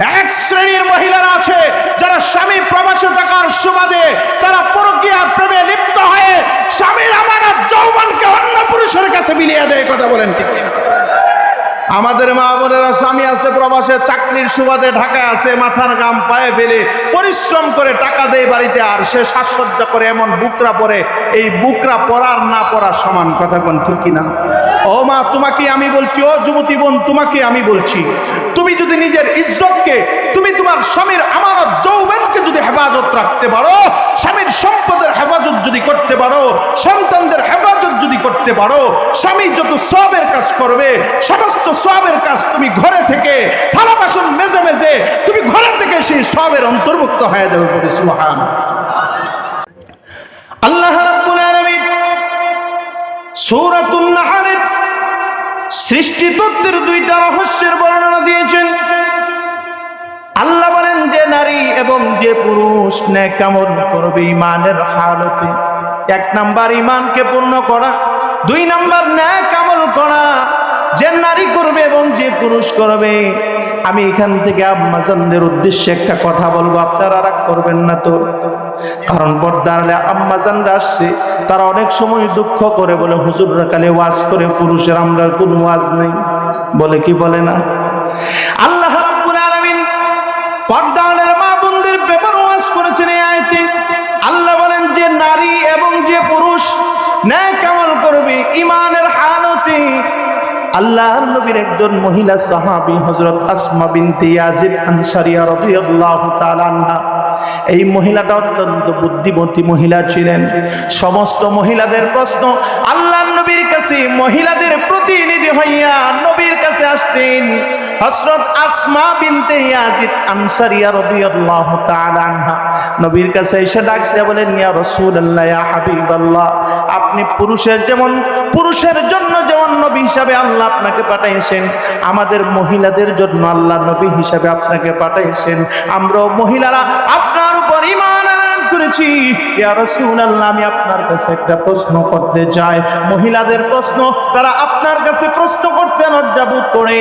এক শ্রেণির মহিলারা আছে, যারা স্বামী প্রবাসে থাকার সুবাদে তারা পরকীয়া প্রেমে লিপ্ত হয়ে স্বামীর আমানত যৌবনকে অন্য পুরুষের কাছে বিলিয়ে দেয়, কথা বলেন আমাদের মা বোনেরা স্বামী আছে প্রবাসে, চাকরির সুবাদে ঢাকায় আছে, মাথার গাম পায়ে ফেলে পরিশ্রম করে টাকা দেয় বাড়িতে, আর সে সাজসজ্জা করে এমন বুকরা পরে, এই বুকরা পরার না পরার সমান, কথা কোন ঠিক কিনা? ও মা, তোমাকে আমি বলছি, ও যুবতী বোন, তোমাকে আমি বলছি তুমি যদি নিজের ইজ্জতকে, তুমি তোমার স্বামীর আমানত যৌবনকে যদি হেফাজত রাখতে পারো, স্বামীর সম্পদের হেফাজত যদি করতে পারো, সন্তানদের হেফাজত যদি করতে পারো, স্বামী যত সবের কাজ করবে, সমস্ত সবের কাজ তুমি ঘরে থেকে, থালা বাসন মেজে মেজে তুমি ঘরে থেকে সেই সবের অন্তর্ভুক্ত হয়ে যাবে বলে সুবহান। আল্লাহ রাব্বুল আলামিন সূরাতুন নাহলের সৃষ্টি তত্ত্বের দুইটা রহস্যের বর্ণনা দিয়েছেন। আল্লাহ বলেন, যে নারী এবং যে পুরুষ নেকামল করবে ইমানের হালতে। এক নাম্বার ইমানকে পূর্ণ করা, দুই নাম্বার ন্যাকামল করা, যে নারী করবে এবং যে পুরুষ করবে। আমি এখান থেকে আম্মাজানদের উদ্দেশ্যে একটা কথা বলব, আপনারা রাগ করবেন না তো। কারণ পর্দারে আম্মাজানরা আসছে, তারা অনেক সময় দুঃখ করে বলে, হুজুররা কালে ওয়াজ করে, পুরুষের আমরা কোনো ওয়াজ নেই। বলে কি বলে না? আল্লাহ পর্দালের মা বোনদের ওয়াজ করেছেন এই আল্লাহ বলেন, যে নারী এবং যে পুরুষ ন্যায় কেমন করবে ইমানের হালতে আল্লাহর নবীর একজন মহিলা সাহাবী হযরত আসমা বিনতে ইয়াজিদ আনসারিয়া রাদিয়াল্লাহু তাআলা আনহা এই মহিলাটা অত্যন্ত বুদ্ধিমতী মহিলা ছিলেন। সমস্ত মহিলাদের প্রশ্ন, আল্লাহর নবীর কাছে মহিলাদের প্রতিনিধি হইয়া নবীর কাছে আসতেন। হযরত আসমা বিনতে ইয়াজিদ আনসারিয়া রাদিয়াল্লাহু তাআলা আনহা নবীর কাছে এসে ডাক বলেন, ইয়া রাসূলুল্লাহ, ইয়া হাবিবাল্লাহ, আপনি পুরুষের যেমন, পুরুষের জন্য যেমন নবী হিসাবে আল্লাহ আপনাকে পাঠাইছেন, আমাদের মহিলাদের জন্য আল্লাহ নবী হিসাবে আপনাকে পাঠাইছেন। আমরাও মহিলারা আপনার উপর আনয়ন করেছি। আমি আপনার কাছে একটা প্রশ্ন করতে চাই। মহিলাদের প্রশ্ন, তারা আপনার কাছে প্রশ্ন করতে লজ্জাবোধ করে।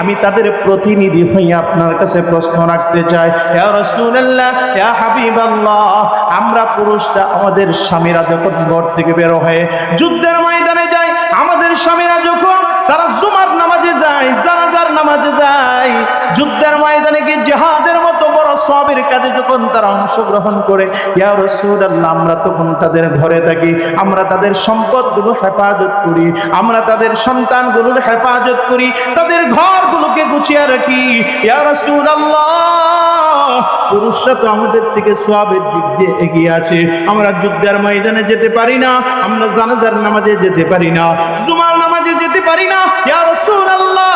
আমি তাদের প্রতিনিধি হয়ে আপনার কাছে প্রশ্ন রাখতে চাই। আমরা পুরুষরা আমাদের স্বামীরা যখন ঘর থেকে বের হয়ে যুদ্ধের ময়দানে যায় আমাদের স্বামীরা যখন তারা জুমার নামাজে যায়, জানাজার নামাজে যায়, যুদ্ধের ময়দানে গিয়ে জিহাদের সবের কাজে যখন তারা অংশগ্রহণ করে, ইয়া আমরা তখন তাদের ঘরে থাকি, আমরা তাদের সম্পদগুলো হেফাজত করি, আমরা তাদের সন্তানগুলোর হেফাজত করি, তাদের ঘরগুলোকে গুছিয়ে রাখি। ইয়া রাসূলুল্লাহ, পুরুষরা তো আমাদের থেকে সবের দিক দিয়ে এগিয়ে আছে, আমরা যুদ্ধের ময়দানে যেতে পারি না, আমরা জানাজার নামাজে যেতে পারি না, জুমার নামাজে যেতে পারি না। ইয়া রাসূলুল্লাহ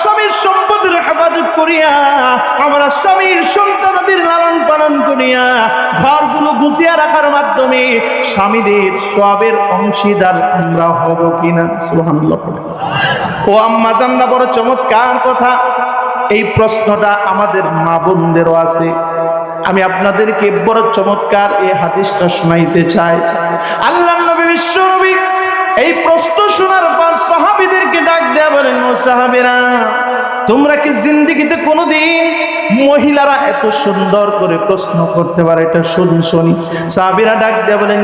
স্বামীর সম্পদের হেফাজত করিয়া, আমরা স্বামীর সন্তানদের লালন পালন করিয়া ঘরগুলো গুছিয়ে রাখার মাধ্যমে স্বামীদের সবের অংশীদার আমরা হব কিনা? সুবহানাল্লাহ। ও আম্মা জান্না, বড় চমৎকার কথা। এই প্রশ্নটা আমাদের মা বোনদেরও আছে। আমি আপনাদেরকে বড় চমৎকার এই হাদিসটা শোনাইতে চাই। আল্লাহ নবী, বিশ্ব নবী এই প্রশ্ন শোনার পর সাহাবিদেরকে ডাক দেয়া বলেন, ও সাহাবীরা, তোমরা কি জিন্দিগিতে কোনোদিন মহিলারা এত সুন্দর করে প্রশ্ন করতে পারে? এটা শুনি শুনি। সাহাবীরা ডাক দেয়া বলেন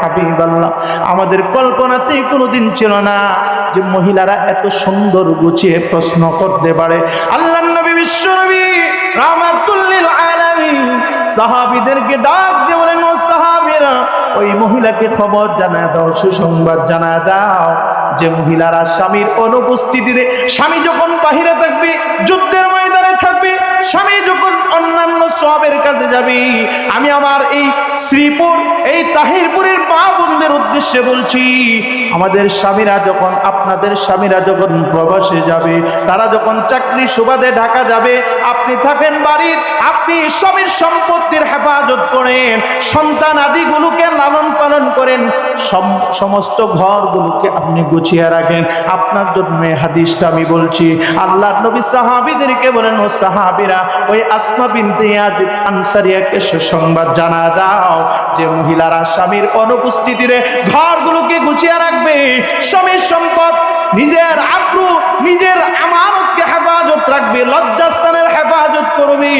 হাবিবাল্লাহ, আমাদের কল্পনাতেই কোনোদিন ছিল না যে মহিলারা এত সুন্দর গুছিয়ে প্রশ্ন করতে পারে। আল্লাহ নবী, বিশ্ব নবী রাহমাতুল্লিল আলামিন সাহাবীদেরকে ডাক দিয়ে বলেন, ও সাহাবীরা ওই মহিলাকে খবর জানায় দাও, সুসংবাদ জানায় দাও। যে মহিলারা স্বামীর অনুপস্থিতিতে, স্বামী যখন বাহিরে থাকবে, যুদ্ধের ময়দানে থাকবে, স্বামী যখন সবের কাছে যাবে। আমি আমার এই শ্রীপুর, এই তাহিরপুরের মা বোনদের উদ্দেশ্যে বলছি, আমাদের স্বামীরা যখন, আপনাদের স্বামীরা যখন প্রবাসে যাবে, তারা যখন চাকরি সুবাদে ঢাকা যাবে, আপনি থাকেন বাড়ির, আপনি স্বামীর সম্পত্তির হেফাজত করেন, সন্তান আদিগুলোকে লালন পালন করেন, সম- সমস্ত ঘরগুলোকে আপনি গুছিয়ে রাখেন। আপনার জন্য হাদিসটা আমি বলছি আল্লাহ নবী সাহাবিদেরকে বলেন, ও সাহাবিরা, ওই আসমা বিনতে ইয়াজিদ আনসারিয়াকে সুসংবাদ জানা দাও যে মহিলারা স্বামীর অনুপস্থিতিতে ঘরগুলোকে গুছিয়ে রাখবে। স্বামীর সম্পদ, নিজের আব্রু নিজের আমানতকে হেফাজত রাখবি, লজ্জাস্থানের হেফাজত করবি।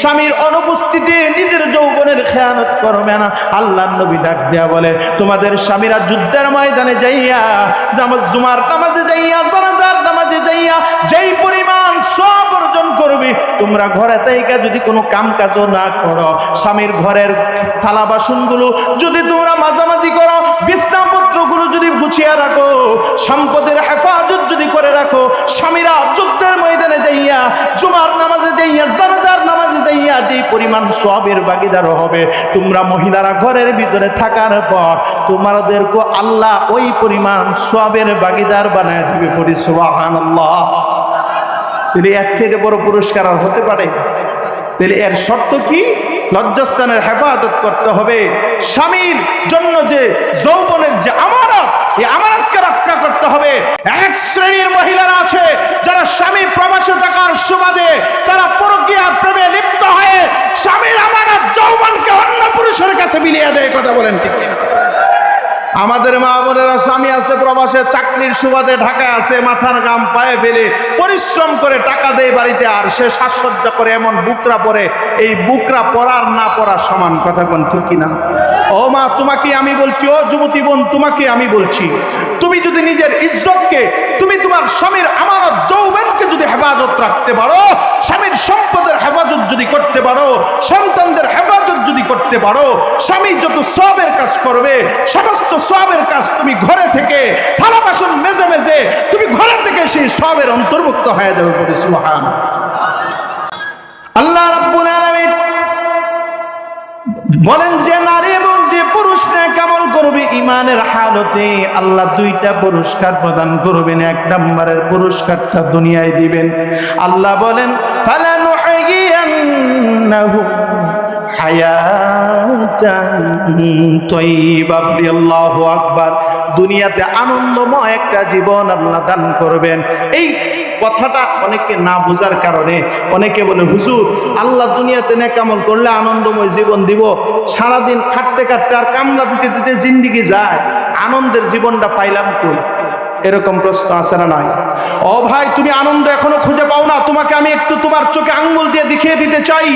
স্বামীর অনুপস্থিতি নিজের যৌবনের খেয়ানত করবে না। আল্লাহ নবী ডাক দেয়া বলে, তোমাদের স্বামীরা যুদ্ধের ময়দানে যাইয়া জুমার নামাজে যাইয়া, জানাজার নামাজে যাইয়া, যেই পরিমাণ সব অর্জন করবি, তোমরা ঘরে তাইকা যদি কোনো কাম কাজও না করো, স্বামীর ঘরের থালা বাসনগুলো যদি তোমরা মাঝামাঝি করো, বিছনাপত্রগুলো যদি গুছিয়ে রাখো, সম্পদের হেফাজত যদি করে রাখো, স্বামীরা যুদ্ধের ময়দানে যাইয়া, জুমার নামাজে যাইয়া, জানাজার নামাজে যাইয়া যেই পরিমাণ সবের ভাগিদার হবে, তোমরা মহিলারা ঘরের ভিতরে থাকার পর তোমাদেরকে আল্লাহ ওই পরিমাণ সবের ভাগিদার বানায় দিবে পরি সুবহানাল্লাহ। তাহলে এর চেয়ে বড় পুরস্কার আর হতে পারে, তাহলে এর শর্ত কি? লজ্জাস্থানের হেফাজত করতে হবে। স্বামীর জন্য যে যৌবনের যে আমানত, এই আমানতকে রক্ষা করতে হবে। এক শ্রেণির মহিলারা আছে, যারা স্বামী প্রবাসে থাকার সুবাদে তারা পরকীয়া প্রেমে লিপ্ত হয়ে স্বামীর আমানত যৌবনকে অন্য পুরুষের কাছে বিলিয়ে দেয়, কথা বলেন ঠিক? আমাদের মা বোনেরা স্বামী আছে প্রবাসে, চাকরির সুবাদে ঢাকায় আছে, মাথার গাম পায়ে ফেলে পরিশ্রম করে টাকা দেয় বাড়িতে আর সে সাজসজ্জা করে এমন বুকরা পরে, এই বুকরা পরার না পরার সমান কথা কোন ঠিক কিনা? ও মা, তোমাকে আমি বলছি, ও যুবতী বোন, তোমাকে আমি বলছি, তুমি যদি নিজের ইজ্জতকে, তুমি তোমার স্বামীর আমানত, যৌবনকে যদি হেফাজত রাখতে পারো, স্বামীর সম্পদের হেফাজত যদি করতে পারো, সন্তানদের হেফাজত যদি করতে পারো, স্বামী যত সবের কাজ করবে, সমস্ত সবের কাজ তুমি ঘরে থেকে থালা বাসন মেজে মেজে তুমি ঘরে থেকে সেই সবের অন্তর্ভুক্ত হয়ে যাবে বলে সুহান আল্লাহ রাব্বুল আলামিন বলেন, যে নারী এবং যে পুরুষরা কেমন করবে ইমানের হালতে, আল্লাহ দুইটা পুরস্কার প্রদান করবেন। এক নম্বরের পুরস্কারটা দুনিয়ায় দিবেন। আল্লাহ বলেন আল্লাহু দুনিয়াতে আনন্দময় একটা জীবন আল্লাহ দান করবেন। এই কথাটা অনেকে না বোঝার কারণে অনেকে বলে, হুজুর, আল্লাহ দুনিয়াতে নে কেমন করলে আনন্দময় জীবন দিব। সারাদিন খাটতে খাটতে আর কামলা দিতে দিতে জিন্দিগি যায়। আনন্দের জীবনটা পাইলাম কই? এরকম প্রশ্ন আসে না নাই? ও ভাই, তুমি আনন্দ এখনও খুঁজে পাও না। তোমাকে আমি একটু তোমার চোখে আঙ্গুল দিয়ে দেখিয়ে দিতে চাই।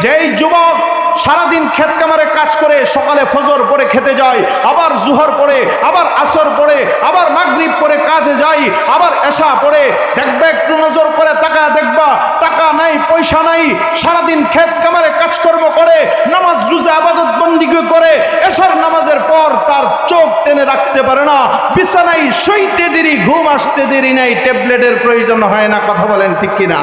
যে যুবক সারাদিন ক্ষেত কামারে কাজ করে, সকালে ফজর পরে খেতে যায় আবার জুহর পরে, আবার আসর পরে, আবার মাগরিব পরে কাজে যাই, আবার এসা পরে। দেখবে একটু নজর করে টাকা দেখবা, টাকা নাই, পয়সা নাই। সারাদিন ক্ষেত কামারে কাজকর্ম করে, নামাজ রোজা আবাদত বন্দিকে করে এসার নামাজের পর তার চোখ টেনে রাখতে পারে না। বিছানায় শুইতে দেরি, ঘুম আসতে দেরি নাই, ট্যাবলেটের প্রয়োজন হয় না, কথা বলেন ঠিক কিনা?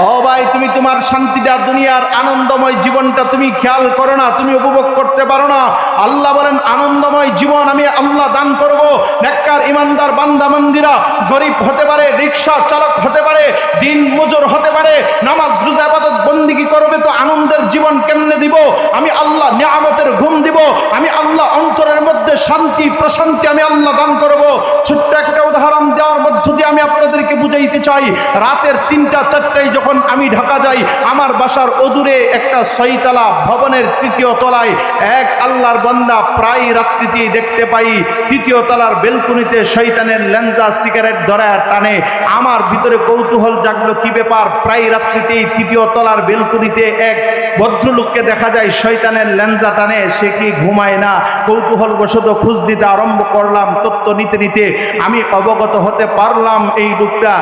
ও ভাই, তুমি তোমার শান্তিটা, দুনিয়ার আনন্দময় জীবনটা তুমি খেয়াল করো না, তুমি উপভোগ করতে পারো না। আল্লাহ বলেন, আনন্দময় জীবন আমি আল্লাহ দান করব। নেককার ইমানদার বান্দা মন্দিরা, গরিব হতে পারে, রিক্সা চালক হতে পারে, দিন মজুর হতে পারে, নামাজ, রোজা, আবাদত, বন্দিগি করবে তো আনন্দের জীবন কেমনে দিব? আমি আল্লাহ নিয়ামতের ঘুম দিব, আমি আল্লাহ অন্তরের মধ্যে শান্তি, প্রশান্তি আমি আল্লাহ দান করব। ছোট্ট একটা উদাহরণ দেওয়ার মধ্য দিয়ে আমি আপনাদেরকে বুঝাইতে চাই, রাতের তিনটা, চারটায় যখন আমি ঢাকা যাই, আমার বাসার অদূরে একটা ছয়তলা ভবনের তৃতীয় তলায় এক আল্লাহর বান্দা প্রায় রাত্রিতেই দেখতে পাই, তৃতীয় তলার বেলকুনিতে শৈতানের লেঞ্জা সিগারেট ধরায় টানে। আমার ভিতরে কৌতূহল জাগলো কি ব্যাপার? প্রায় রাত্রিতেই তৃতীয় তলার বেলকুনিতে এক ভদ্রলোককে দেখা যায় শৈতানের লেঞ্জা টানে, সে কি ঘুমায় না? কৌতূহল বশত খোঁজ দিতে আরম্ভ করলাম, তত্ত্ব নিতে নিতে। আমি অবগত হতে পারলাম এই লোকটা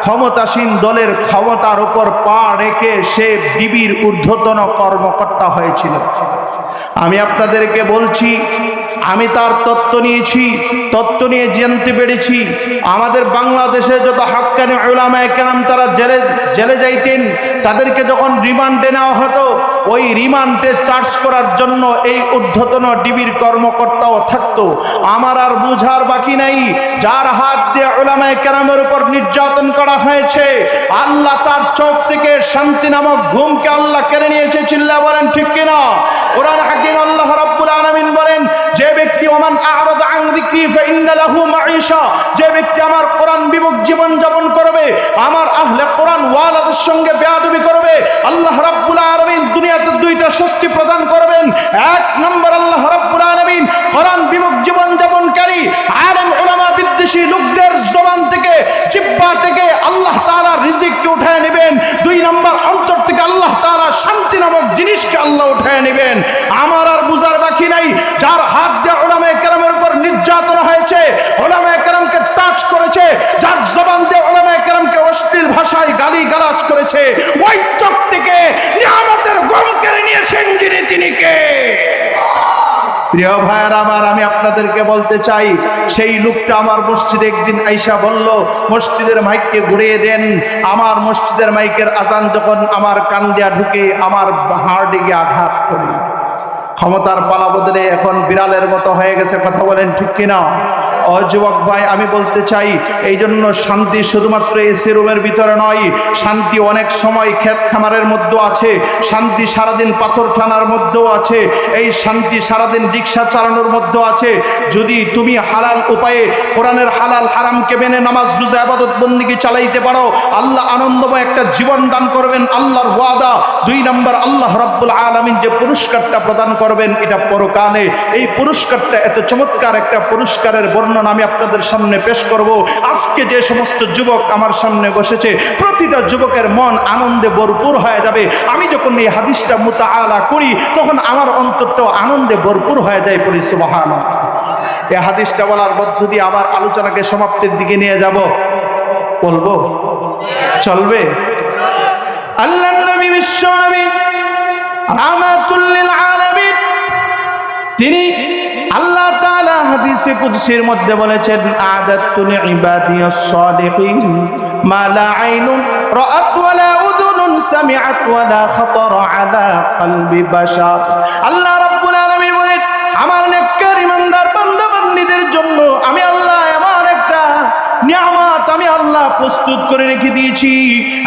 ক্ষমতাসীন দলের ক্ষমতার উপর পা রেখে সে বিবির ঊর্ধ্বতন কর্মকর্তা হয়েছিল। আমি আপনাদেরকে বলছি আমি তার তত্ত্ব নিয়েছি, তত্ত্ব নিয়ে জানতে পেরেছি। আমাদের বাংলাদেশে যত হাক্কানি ওলামায় কেরাম তারা জেলে জেলে যাইতেন, তাদেরকে যখন রিমান্ডে নেওয়া হতো, ওই রিমান্ডে চার্জ করার জন্য এই ঊর্ধ্বতন ডিবির কর্মকর্তাও থাকতো। আমার আর বুঝার বাকি নাই, যার হাত দিয়ে ওলামায় কেরামের উপর নির্যাতন করা হয়েছে, আল্লাহ তার চোখ থেকে শান্তি নামক ঘুমকে আল্লাহ কেড়ে নিয়েছে চিল্লা বলেন, ঠিক কিনা? কোরআন হাকিম আল্লাহ রব্বুল আলামিন বলেন, যে ব্যক্তি ওমান আরদ আন যিকরি ফাইন্না লাহু মাঈশা যে ব্যক্তি আমার কোরআন বিমুখ জীবন যাপন করবে, আমার আহলে কোরআন ওয়ালাদের সঙ্গে বেয়াদবি করবে, আল্লাহ রাব্বুল আলামিন দুনিয়াতে দুইটা শাস্তি প্রদান করবেন। এক নম্বর, আল্লাহ রাব্বুল আলামিন কোরআন বিমুখ জীবন যাপনকারী, আলেম, উলামা, বিদ্বেষী লোকদের জবান থেকে জিব্বা থেকে আল্লাহ তাআলা রিজিককে উঠায় নেবেন। দুই নম্বর থেকে আল্লাহ তারা শান্তি নামক জিনিসকে আল্লাহ উঠায় নেবেন। আমার আর বুঝার বাকি নাই। যার হাত দেওয়া ওলামে কেরামের উপর নির্যাতন হয়েছে, ওলামে কেরামকে টাচ করেছে, যার জবান দিয়ে ওলামে কেরামকে অশ্লীল ভাষায় গালি গালাজ করেছে, ওই চোখ থেকে নিয়ামতের গম কেড়ে নিয়েছেন যিনি তিনি কে? প্রিয় ভাইয়ের, আমার, আমি আপনাদেরকে বলতে চাই, সেই লোকটা আমার মসজিদে একদিন আইসা বলল, মসজিদের মাইককে ঘুরিয়ে দেন। আমার মসজিদের মাইকের আজান যখন আমার কান দিয়া ঢুকে, আমার হাড়ে গিয়ে আঘাত করে। ক্ষমতার পালা বদলে এখন বিড়ালের মতো হয়ে গেছে, কথা বলেন ঠিক কিনা? ও যুবক ভাই, আমি বলতে চাই এই জন্য শান্তি শুধুমাত্র এসি রুমের ভিতরে নয়, শান্তি অনেক সময় ক্ষেত খামারের মধ্যেও আছে, শান্তি সারাদিন পাথর টানার মধ্যেও আছে, এই শান্তি সারাদিন রিক্সা চালানোর মধ্যেও আছে। যদি তুমি হালাল উপায়ে কোরআনের হালাল হারামকে মেনে নামাজ, রোজা, আবাদত বন্দিকে চালাইতে পারো, আল্লাহ আনন্দময় একটা জীবন দান করবেন, আল্লাহর ওয়াদা। দুই নম্বর, আল্লাহ রাব্বুল আলামিন যে পুরস্কারটা প্রদান করবেন, এটা পরকালে। এই পুরস্কারটা এত চমৎকার, একটা পুরস্কারের বর্ণনা আমি আপনাদের সামনে পেশ করব। আজকে যে সমস্ত যুবক আমার সামনে বসেছে, প্রতিটা যুবকের মন আনন্দে ভরপুর হয়ে যাবে। আমি যখন এই হাদিসটা মুতাআলা করি, তখন আমার অন্তরটাও আনন্দে ভরপুর হয়ে যায় পরি সুবহানাল্লাহ। এই হাদিসটা বলার মধ্য দিয়ে আমার আলোচনাকে সমাপ্তির দিকে নিয়ে যাব। বলব? চলবে? তিনি আল্লাহ হাদিসে কুদসির মধ্যে বলেছেন আদাতুল ইবাদিয়াস সালিহিন, মা লা আইনুন রাআত ওয়ালা উযুনুন সামিআত ওয়ালা খাতারা আলা কলবি বাশার। আল্লাহ রাব্বুল আলামিন বলেন, আমার নেককার ইমানদার বান্দা বান্দীদের জন্য আমি আল্লাহ এমন একটা নিয়ামত আমি আল্লাহ প্রস্তুত করে রেখে দিয়েছি।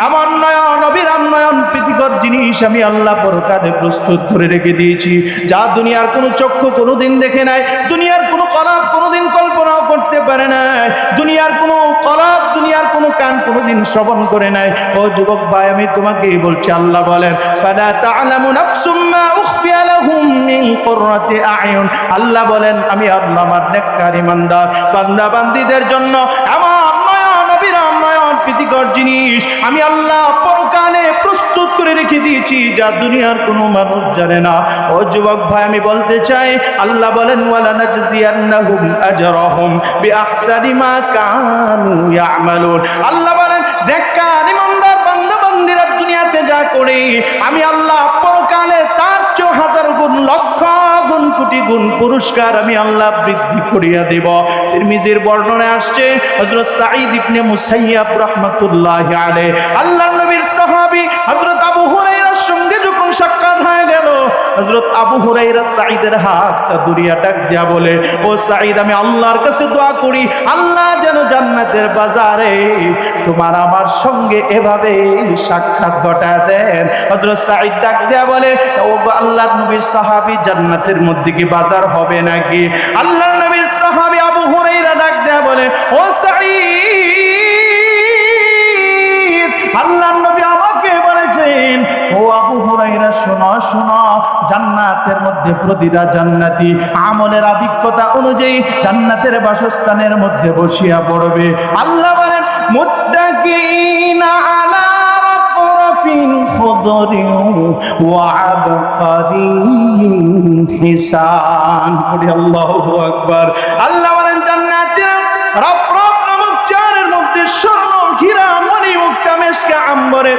আমার নয়ন, অবিরাম নয়ন প্রীতিকর জিনিস আমি আল্লাহ পরকালে প্রস্তুত করে রেখে দিয়েছি। যা দুনিয়ার কোনো চক্ষু কোনোদিন দেখে নাই, দুনিয়ার কোনো কলাপ কোনোদিন কল্পনাও করতে পারে নাই। দুনিয়ার কোনো কলাপ, দুনিয়ার কোনো কান কোনোদিন শ্রবণ করে নাই। ও যুবক ভাই, আমি তোমাকেই বলছি, আল্লাহ বলেন, ফালা তা'লামু নাফসুম মা উখফিয়া লাহুম মিন কুররাতি আয়ুন। আল্লাহ বলেন, আমি আল্লাহ আমার নেককার ইমানদার। বান্দা বান্দীদের জন্য আমার নয়ন অবিরাম নয়ন প্রীতিকর জিনিস। আমি আল্লাহ রেখে দিয়েছি, যা দুনিয়ার কোনো মানুষ জানে না। ও যুবক ভাই, আমি বলতে চাই, আল্লাহ বলেন ওয়ালা নাজজিয়ান্নাহুম আজরাহুম মা কানু ইয়ামালুন। আল্লাহ বলেন ইমানদার দুনিয়াতে যা করে, আমি আল্লাহ পরকালে তার চেয়ে হাজার গুণ লক্ষ গুণ কোটি গুণ পুরস্কার আমি আল্লাহ বৃদ্ধি করিয়া দেব। তিরমিজির বর্ণনায় আসছে, হযরত সাঈদ ইবনে মুসাইয়াব রাহমাতুল্লাহি আলাইহি। আল্লাহর নবীর সাহাবী হযরত আবু হুরায়রার সঙ্গে যখন সাক্ষাৎ হয়ে গেল হযরত আবু হুরায়রা সাঈদের হাতটা দুরিয়া ডাক দিয়া বলে, ও সাঈদ, আমি আল্লাহর কাছে দোয়া করি, আল্লাহ যেন জান্নাতের বাজারে তোমার আমার সঙ্গে এভাবে সাক্ষাৎ ঘটা দেন। হযরত সাঈদ ডাক দিয়া বলে, ও আল্লাহর নবীর সাহাবী জান্নাতের মধ্যে কি বাজার হবে নাকি? আল্লাহর নবীর সাহাবী আবু হুরায়রা ডাক দেয়া বলে, ও সাঈদ জান্নাতের মধ্যে প্রতিটা জান্নাতি আমলের আধিক্যতা অনুযায়ী জান্নাতের বাসস্থানের মধ্যে বসিয়া পড়বে। আল্লাহ বলেন মুত্তাকিনা আলা চেয়ারের মধ্যে স্বর্ণ, হীরা মণি মুক্তা মেশকা আম্বরে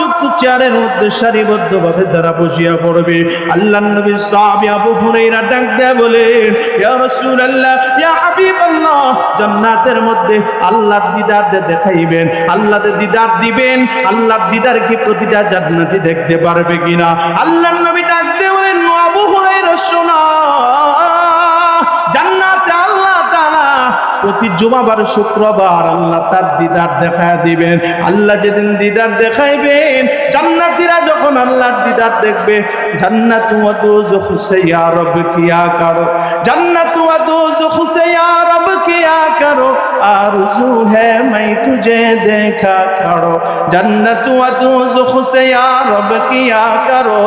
গ্রামযুক্ত চেয়ারের মধ্যে সারিবদ্ধভাবে তারা বসিয়া পড়বে। আল্লাহ নবী সাহাবী আবু হুরাইরা ডাক দেয়া ইয়া রাসূলুল্লাহ, ইয়া হাবিবাল্লাহ। জান্নাতের মধ্যে আল্লাহর দিদার দেখাইবেন, আল্লাহর দিদার দিবেন, আল্লাহর দিদার কি প্রতিটা জান্নাতি দেখতে পারবে কিনা? আল্লাহর নবী ডাক দিয়ে বলেন আবু হুরাইরা, শোনা। প্রতি জুমাবার শুক্রবার আল্লাহ তার দিদার দেখা দিবেন। আল্লাহ যেদিন দিদার দেখাইবেন, জান্নাতিরা যখন আল্লাহর দিদার দেখবে, জান্নাত কিয়া জান্নাত করো? হে মাই দেখা জান্নাত কিয়া করো?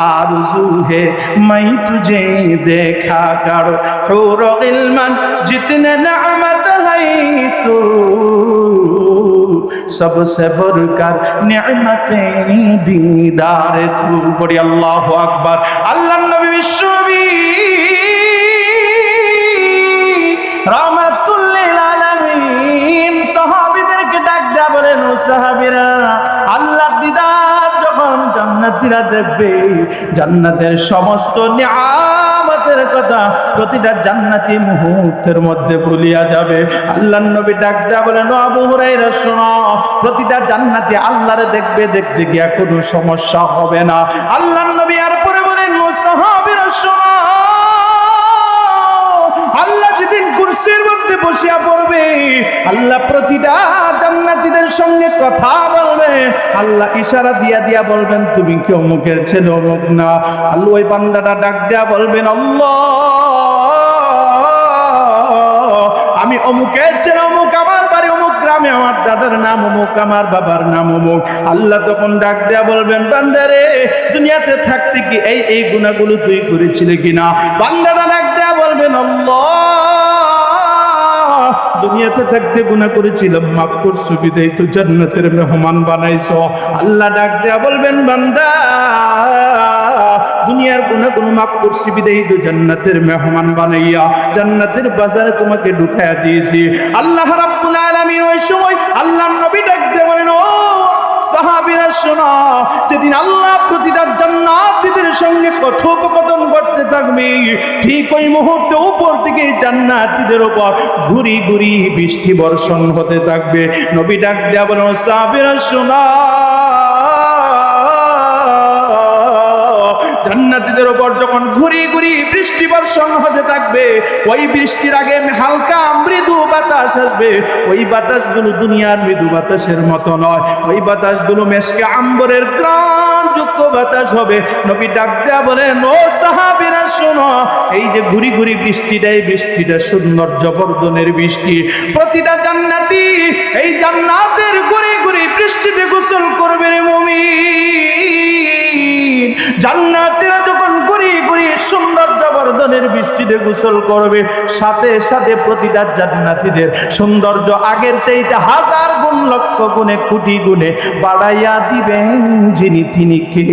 आरजू है मैं तुझे देखा करो हूर गिलमन जितने नअमत है तू सबसे बढ़कर नेमत दीदार तू बड़ी अल्लाह আকবার আল্লাহ নবী বিশ্ববী রাহমাতুল্লিল আলামিন সাহাবীদেরকে ডাক দেয়া বলেন ও সাহাবীরা আল্লাহ দিদার যখন জান্নাতীরা দেখবে জান্নাতের সমস্ত নিয়ামতের কথা প্রতিটা জান্নাতি মুহূর্তের মধ্যে ভুলিয়া যাবে। আল্লাহ নবী ডাক দেয়া বলেন আবু হুরাইরা শোনো, প্রতিটা জান্নাতি আল্লাহরে দেখবে দেখতে গিয়া কোনো সমস্যা হবে না। আল্লাহ নবী আর পরে বলেন, ও সাহাবীরা, শোনো মধ্যে বসিয়া পড়বে, আল্লাহ প্রতিটা জান্নাতীদের সঙ্গে কথা বলবে। আল্লাহ ইশারা দিয়া দিয়া বলবেন, তুমি কি অমুকের ছেলে, অমুক না? আল্লাহ ওই বান্দাটা ডাক দিয়া বলবেন, আল্লাহ, আমি অমুকের ছেলে, অমুক আমার বাড়ি, অমুক গ্রামে আমার দাদার নাম, অমুক আমার বাবার নাম, অমুক। আল্লাহ তখন ডাক দেয়া বলবেন, বান্দারে, দুনিয়াতে থাকতে কি এই এই গুণাগুলো তুই করেছিলি কিনা? বান্দাটা ডাক দেয়া বলবেন, আল্লাহ দুনিয়াতে থাকতে গুণা করেছিলাম মাফ করছ বিদায়, তো জান্নাতের মেহমান বানাইছো। আল্লাহ ডাক দেয়া বলবেন, বান্দা, দুনিয়ার গুণা কোনো মাফ করছি বিদায়ী, তো জান্নাতের মেহমান বানাইয়া জান্নাতের বাজারে তোমাকে ঢুকাইয়া দিয়েছি। আল্লাহ রাব্বুল আলামিন ওই সময় আল্লাহ নবী ডাক দেয়া বলেন, ও সাহাবীরা, শোনো, যেদিন আল্লাহ প্রতিটা জান্নাতীদের সঙ্গে কথোপকথন করতে থাকবে, ঠিক ওই মুহূর্তে উপর থেকে জান্নাতীদের উপর ঘুরি ঘুরি বৃষ্টি বর্ষণ হতে থাকবে। নবী ডাক দেয়া বলেন ও সাহাবীরা, শোনো। জান্নাতীদের উপর যখন ঘুরি ঘুরি বৃষ্টি বর্ষণ হতে থাকবে, ওই বৃষ্টির আগে হালকা মৃদু বাতাস আসবে। ওই বাতাসগুলো দুনিয়ার মৃদু বাতাসের মতো নয়। ওই বাতাসগুলো মেশকে আম্বরের গ্রাম যুক্ত বাতাস হবে। নবী ডাক দেয়া বলেন, ও সাহাবীরা, শোনো, এই যে ঘুরি ঘুরি বৃষ্টিটা, এই বৃষ্টিটা সুন্দর জবর্দনের বৃষ্টি। প্রতিটা জান্নাতি এই জান্নাতের ঘুরি ঘুরি বৃষ্টিতে গোসল করবে রে মুমিন। জান্নাতীরা সুন্দর বৃষ্টিতে গোসল করবে। সাথে সাথে প্রতিটা জান্নাতীদের সৌন্দর্য আগের চাইতে হাজার গুণ, লক্ষ গুণে, কোটি গুণে বাড়াইয়া দিবেন যিনি, তিনি কে?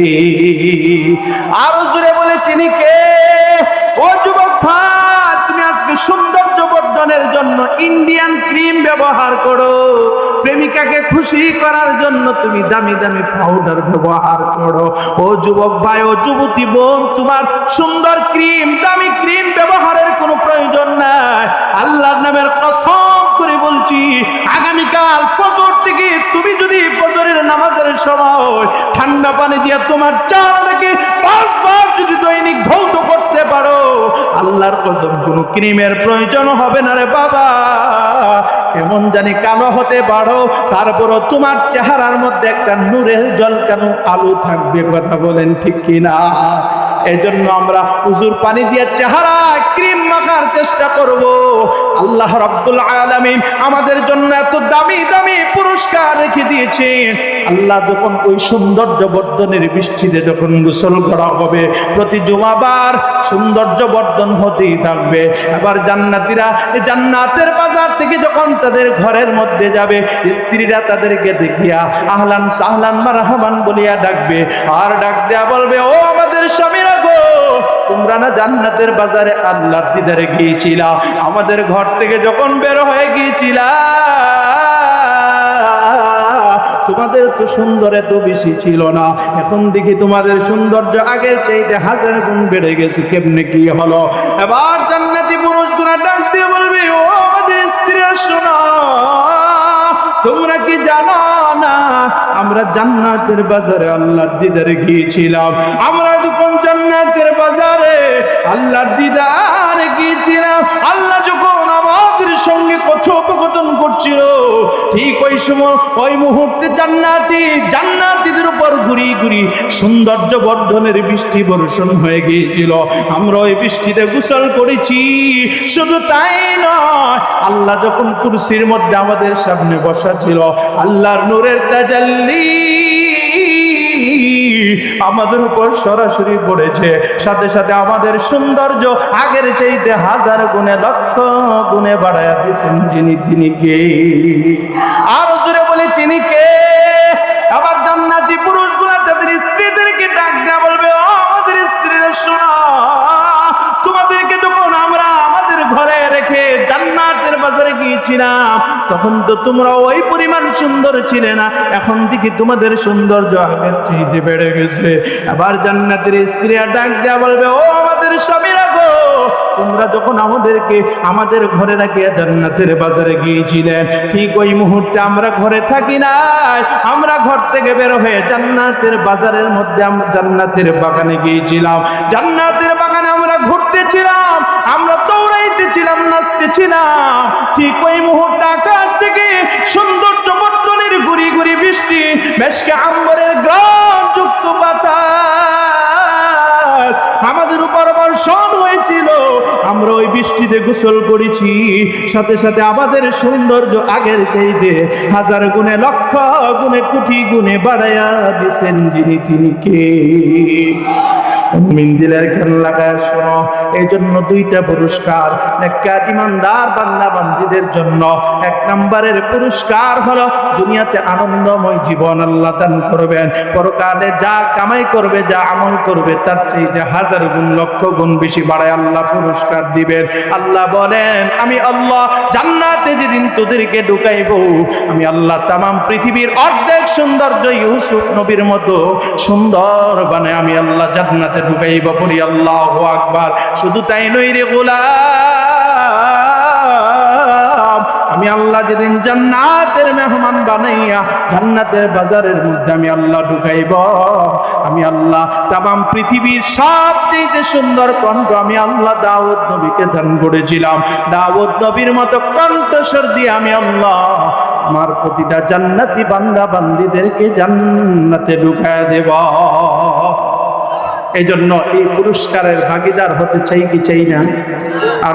আরও জুড়ে বলে, তিনি কে? ও যুবক ভাই, তুমি আজকে সৌন্দর্য বর্ধনের জন্য ইন্ডিয়ান ক্রিম ব্যবহার করো। প্রেমিকাকে খুশি করার জন্য তুমি দামি দামি পাউডার ব্যবহার করো। ও যুবক ভাই, ও যুবতী বোন, তোমার সুন্দর ক্রিম দামি ক্রিম ব্যবহারের কোনো প্রয়োজন নাই। আল্লাহর নামের কসম করে বলছি, আগামীকাল ফজর থেকে তুমি যদি সময় ঠান্ডা পানি দিয়ে তোমার চারটাকে পাঁচবার যদি দৈনিক ধৌত করতে পারো, আল্লাহর কসম কোনো ক্রিমের প্রয়োজন হবে না রে বাবা। কেমন জানি কালো হতে পারো, তারপরও তোমার চেহারার মধ্যে একটা নূরের কেন আলো থাকবে, কথা বলেন ঠিক কিনা? এজন্য আমরা উজুর পানি দিয়ে চেহারা ক্রিম মাখার চেষ্টা করব। আল্লাহ রাব্বুল আলামিন আমাদের জন্য এত দামি দামি পুরস্কার রেখে দিয়েছেন। আল্লাহ যখন ওই সৌন্দর্য বর্ধনের বৃষ্টিতে যখন গোসল করা হবে, প্রতি জুমাবার সৌন্দর্য বর্ধন হতেই থাকবে। আবার জান্নাতীরা জান্নাতের বাজার থেকে যখন তাদের ঘরের মধ্যে যাবে, স্ত্রীরা তাদেরকে দেখিয়া আহলান সাহলান মারহাবান বলিয়া ডাকবে। আর ডাক দেয়া বলবে, ও আমাদের স্বামীরা গো, তোমরা না জান্নাতের বাজারে আল্লাহর দিদারে গিয়েছিলা? আমাদের ঘর থেকে যখন বের হয়ে গিয়েছিলা, তোমাদের তো সুন্দর এত বেশি ছিল না। এখন দেখি তোমাদের সৌন্দর্য আগের চাইতে হাজার গুণ বেড়ে গেছে, কেমনে কি হলো? এবার জান্নাতি পুরুষ গুণা ডাক দিয়ে বলবে, ও আমাদের স্ত্রীরা শোনো তোমরা কি জানো আমরা জান্নাতের বাজারে আল্লাহর দিদারে গিয়েছিলাম। আমরা যখন জান্নাতের বাজারে আল্লাহর দিদারে গিয়েছিলাম, আল্লাহ যখন আমাদের সঙ্গে কথোপকথন করছিল ঠিক ওই সময় ওই মুহূর্তে জান্নাতি, জান্নাতিদের উপর ঘুরি ঘুরি সৌন্দর্য বর্ধনের বৃষ্টি বর্ষণ হয়ে গিয়েছিল। আমরা ওই বৃষ্টিতে গোসল করেছি। শুধু তাই নয়, আল্লাহ যখন কুরসির মধ্যে আমাদের সামনে বসা ছিল, আল্লাহর নূরের তাজাল্লি আমাদের উপর সরাসরি পড়েছে। সাথে সাথে আমাদের সৌন্দর্য আগের চাইতে হাজার গুণে লক্ষ গুণে বাড়ায় দিয়েছেন যিনি, তিনি কে? আর জোরে বলি, তিনি কে? আবার তখন তো তোমরা ওই পরিমাণ সুন্দর ছিলে না। এখন দেখি তোমাদের সৌন্দর্য আগের চাইতে বেড়ে গেছে। আবার জান্নাতের স্ত্রীরা ডাক দেয়া বলবে, ও আমাদের স্বামীরা গো, তোমরা যখন আমাদেরকে, আমাদের ঘরে রাখিয়া জান্নাতের বাজারে গিয়েছিলেন ঠিক ওই মুহূর্তে আমরা ঘরে থাকি নাই। আমরা ঘর থেকে বের হয়ে জান্নাতের বাজারের মধ্যে আমরা জান্নাতের বাগানে গিয়েছিলাম। জান্নাতের বাগানে ঘুরতেছিলাম, আমরা দৌড়াইতেছিলাম, নাচতেছিলাম। ঠিক ওই মুহূর্তে আকাশ থেকে বৃষ্টি বেশকে আম্বরের গ্রাম যুক্ত বাতাস। আমাদের উপর বর্ষণ হয়েছিল, আমরা ওই বৃষ্টিতে গোসল করেছি। সাথে সাথে আমাদের সৌন্দর্য আগের চাইতে হাজার গুণে, লক্ষ গুণে, কোটি গুণে বাড়াইয়া দিছেন যিনি তিনি কে। মুমিন দিলের খেল লাগায় শোনো। এই জন্য দুইটা পুরস্কার। নেককার ইমানদার বান্দা জন্য এক নম্বরের পুরস্কার হলো দুনিয়াতে আনন্দময় জীবন আল্লাহ দান করবেন। পরকালে যা কামাই করবে, যা আমল করবে, তার চাইতে হাজার গুণ, লক্ষ গুণ বেশি বাড়ায় আল্লাহ পুরস্কার দিবেন। আল্লাহ বলেন, আমি আল্লাহ জান্নাতে যেদিন তোদেরকে ঢুকাইব, আমি আল্লাহ তামাম পৃথিবীর অর্ধেক সৌন্দর্য ইউসুফ নবীর মতো সুন্দর বানে আমি আল্লাহ জান্নাতে ঢুকাইব বলি আল্লাহ আকবার। শুধু তাই নই রে গোলাম। আমি আল্লাহ যেদিন জান্নাতের মেহমান বানাইয়া জান্নাতের বাজারের মধ্যে আমি আল্লাহ ঢুকাইব। আমি আল্লাহ তামাম পৃথিবীর সবচেয়ে সুন্দর কণ্ঠ আমি আল্লাহ দাউদ নবীকে দান করেছিলাম। দাউদ নবীর মতো কণ্ঠস্বর দিয়ে আমি আল্লাহ আমার প্রতিটা জান্নাতি বান্দা বান্দিদেরকে জান্নাতে ঢুকায় দেব। এই জন্য এই পুরস্কারের ভাগিদার হতে চাই কি চাই না? আর